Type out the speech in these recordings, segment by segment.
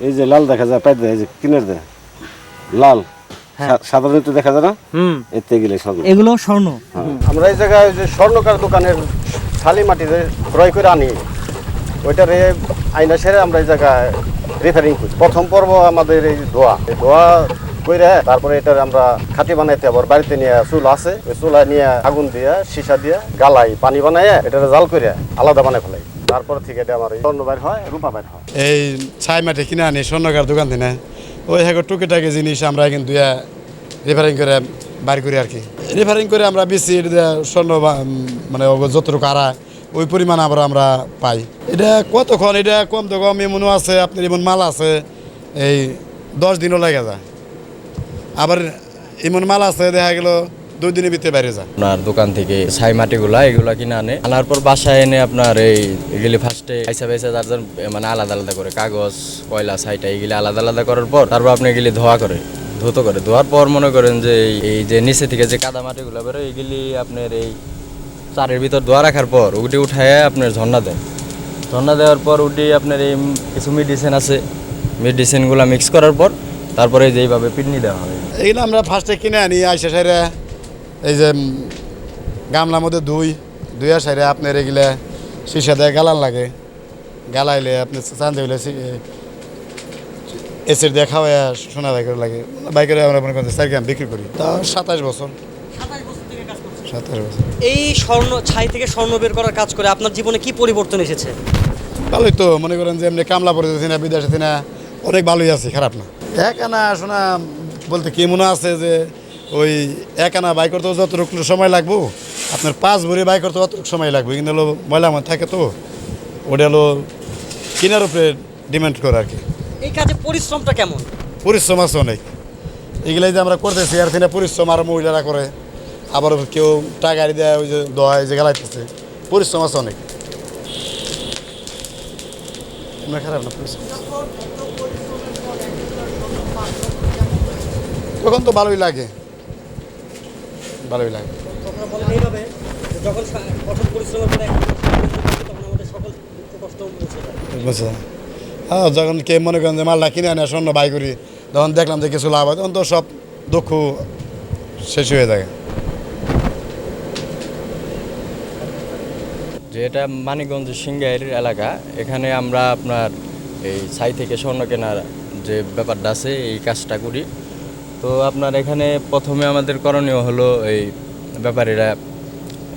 এই যে লাল দেখা যায় পাইতে এই যে কিনের দেয়। লাল। সাধারণত দেখা যায় না? হুম। এতে গেলে স্বর্ণ। এগুলো স্বর্ণ আমরা এই জায়গায় যে স্বর্ণকার দোকানের শালি মাটিতে ক্রয় করে আনি ওইটারে আইনা সেরে আমরা এই জায়গায় রেফারিং করি। প্রথম পর্ব আমাদের এই ধোয়া এই ধোয়া কইরে তারপরে এটার আমরা খাটি বানাইতে আবার বাড়িতে নিয়ে চুল আছে, ওই চুলা নিয়ে আগুন দিয়ে, সীসা দিয়ে গালাই, পানি বানাইয়ে এটা জাল করে আলাদা বানাই ফেলাই। তারপর থেকে এটা আমার স্বর্ণ বাইর হয়, রূপা বাইর হয়। এই ছাই মাটি কিনে আনি, স্বর্ণকার দোকান থেকে ওই হ্যাঁ টুকিটাকি জিনিস আমরা কিন্তু রিফারিং করে বাইর করি আর কি। রিফারিং করে আমরা বেশি স্বর্ণ মানে যতটুকু আড়া, ওই পরিমাণ আবার আমরা পাই। এটা কতক্ষণ? এটা কম তো কম এমনও আছে, আপনার এমন মাল আছে, এই দশ দিনও লাগে যায়। আবার এমন মাল আছে, দেখা গেল দুই দিনের ভিতরে বাইরে যায়। আপনার দোকান থেকে ছাই মাটিগুলা, এগুলা কিনে আনে। আনার পর বাসায় এনে আপনার এই এগুলি ফার্স্টে পয়সা পয়সা যার মানে আলাদা আলাদা করে, কাগজ, কয়লা, ছাইটা, এগুলি আলাদা আলাদা করার পর তারপর আপনি এগুলি ধোয়া করে, ধুতো করে। ধোয়ার পর মনে করেন যে এই- যে নিচে থেকে যে কাদা মাটিগুলো বেরোয় এগুলি আপনার এই চারের ভিতর ধোয়া রাখার পর উটি উঠায় আপনার ঝর্ণা দেয়। ঝর্ণা দেওয়ার পর উটি আপনার এই কিছু মেডিসিন আছে। মেডিসিনগুলো মিক্স করার পর তারপরে যেইভাবে পিডনি দেওয়া হয়। এইগুলো আমরা ফার্স্টে কিনে আনি আইসা সাইরে এই যে গামলার মধ্যে দুই দুইয়া সাইরে আপনার এগুলা সীসা দেয় গালান লাগে। গালাইলে আপনি চান হইলে এসির দিয়ে খাওয়াই সোনা বাইকের লাগে। বাইকের আমরা মনে করেন চার গ্রাম বিক্রি করি। তা সাতাশ বছর। সাতাশ বছর এই স্বর্ণ ছাই থেকে স্বর্ণ বের করার কাজ করে আপনার জীবনে কি পরিবর্তন এসেছে? ভালোই তো মনে করেন যে এমনি কামলা পড়েছি না বিদেশে না অনেক ভালোই আছে খারাপ না। এক আনা শোনা বলতে কি মনে আছে যে ওই এক আনা বাইক করতে যতটুকু সময় লাগবো? আপনার পাঁচ ভরি বাইক করতে অতটুকু সময় লাগবে। কিন্তু হলো ময়লা আমার থাকে তো ওটা হলো কেনার উপরে ডিমান্ড করে আর কি। এই কাজে পরিশ্রমটা কেমন? পরিশ্রম আছে অনেক। এগুলাই যে আমরা করতেছি আর থেকে পরিশ্রম আর মহিলারা করে। আবার কেউ টাকা দেয় ওই যে দোয়া যে গেলাইতেছে। পরিশ্রম আছে অনেক। খারাপ না পরিশ্রম? তখন তো ভালোই লাগে। ভালোই লাগে। বুঝছে হ্যাঁ যখন কে মনে করেন যে মালটা কিনে আনে স্বর্ণ বাই করি তখন দেখলাম যে কিছু লাভ হয় তখন তো সব দুঃখ শেষ হয়ে যায়। যে এটা মানিকগঞ্জ সিংগাইর এলাকা এখানে আমরা আপনার এই ছাই থেকে স্বর্ণ কেনার যে ব্যাপারটা আছে এই কাজটা করি। তো আপনার এখানে প্রথমে আমাদের করণীয় হলো এই ব্যাপারীরা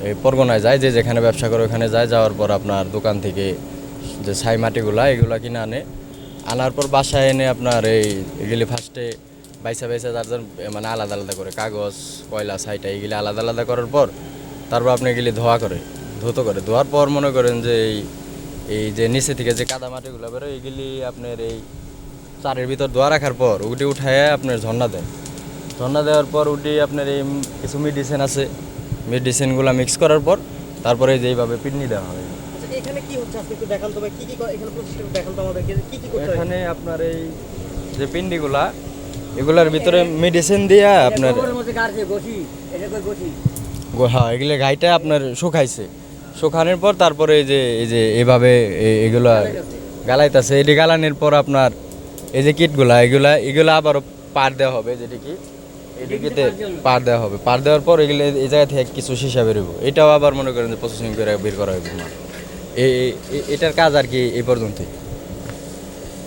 এই পরগনায় যায়, যে যেখানে ব্যবসা করে ওখানে যায়, যাওয়ার পর আপনার দোকান থেকে যে ছাই মাটিগুলা, এগুলা কিনে আনে। আনার পর বাসায় এনে আপনার এই এগুলি ফার্স্টে বাইসা বাইসা যার মানে আলাদা আলাদা করে কাগজ, কয়লা, ছাইটা, এগুলি আলাদা আলাদা করার পর তারপর আপনি এগুলি ধোয়া করে, ধুতো করে। ধোয়ার পর মনে করেন যে এই এই যে নিচে থেকে যে কাদা মাটিগুলো বেরোয়, এগুলি আপনার এই চারের ভিতর ধোয়া রাখার পর উটি উঠায় আপনার ঝর্ণা দেয় ঝর্ণা দেওয়ার পর উটি আপনার এই কিছু মেডিসিন আছে। মেডিসিনগুলো মিক্স করার পর তারপরে যেইভাবে পিডনি দেওয়া হয়। আচ্ছা এখানে কি হচ্ছে? আপনি একটু দেখান তো ভাই কি কি এখানে প্রসেসটা দেখান তো আমাদেরকে যে কি কি করতে হয়? এখানে আপনার এই যে পিন্ডিগুলা এগুলার ভিতরে মেডিসিন দিয়া আপনার হ্যাঁ এগুলো গাইটা আপনার শুকাইছে। শুকানোর পর তারপরে এই যে এই যে এভাবে এগুলা গালাইতেছে। এটি গালানোর পর আপনার এই যে কিটগুলা, এগুলা এগুলা আবারও পার দেওয়া হবে, যেটি কি? এদিকে পার দেওয়া হবে। পার দেওয়ার পর এগুলো এই জায়গা থেকে কিছু সীসা বেরোবো এটাও আবার মনে করেন যে প্রসেসিং করে বের করা হবে এই এটার কাজ আর কি এই পর্যন্তই।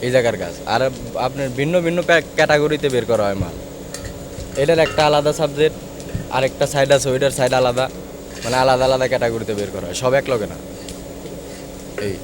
এই জায়গার কাজ। আর আপনার ভিন্ন ভিন্ন ক্যাটাগরিতে বের করা হয় মাল। এটার একটা আলাদা সাবজেক্ট আর একটা সাইড আছে, ওইটার সাইড আলাদা। মানে আলাদা আলাদা ক্যাটাগরিতে বের করা হয়। সব এক লগে না। এই।